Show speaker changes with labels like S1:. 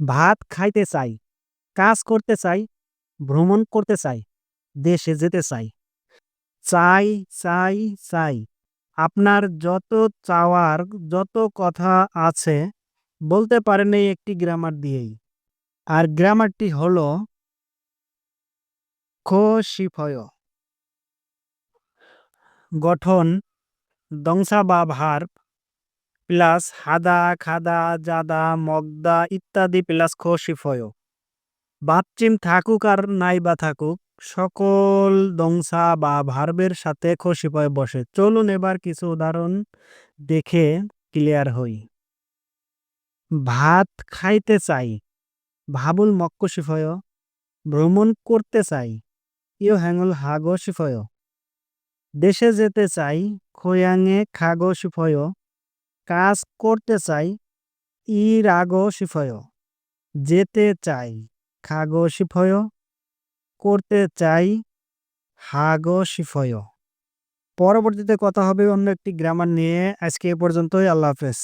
S1: ভাত খাইতে চাই, কাজ করতে চাই, ভ্রমণ করতে চাই, দেশে যেতে চাই। চাই চাই চাই। আপনার যত চাওয়ার, যত কথা আছে, বলতে পারেন এই একটি গ্রামার দিয়েই। আর গ্রামারটি হল খোশিফয় গঠন দংসা বা ভার প্লাস হাদা, খাদা, জাদা, মগদা ইত্যাদি প্লাস খোশিফয় বাচ্চিম থাকুক আর নাই বা থাকুক, সকল দংসা বা ভার্বের সাথে খসিফয় বসে। চলুন এবার কিছু উদাহরণ দেখে ক্লিয়ার হই। ভাত খাইতে চাই, ভাবুল মক্কশিফয় ভ্রমণ করতে চাই, ইয় হ্যাঙ্গল হাগশিফয় দেশে যেতে চাই, খোয়াঙে খাগশিফয় কাজ করতে চাই ই রাগশিফয় যেতে চাই খাগশিফয় করতে চাই হাগশিফয় পরবর্তীতে কথা হবে অন্য একটি গ্রামার নিয়ে। আজকে এ পর্যন্তই, আল্লাহ হাফেজ।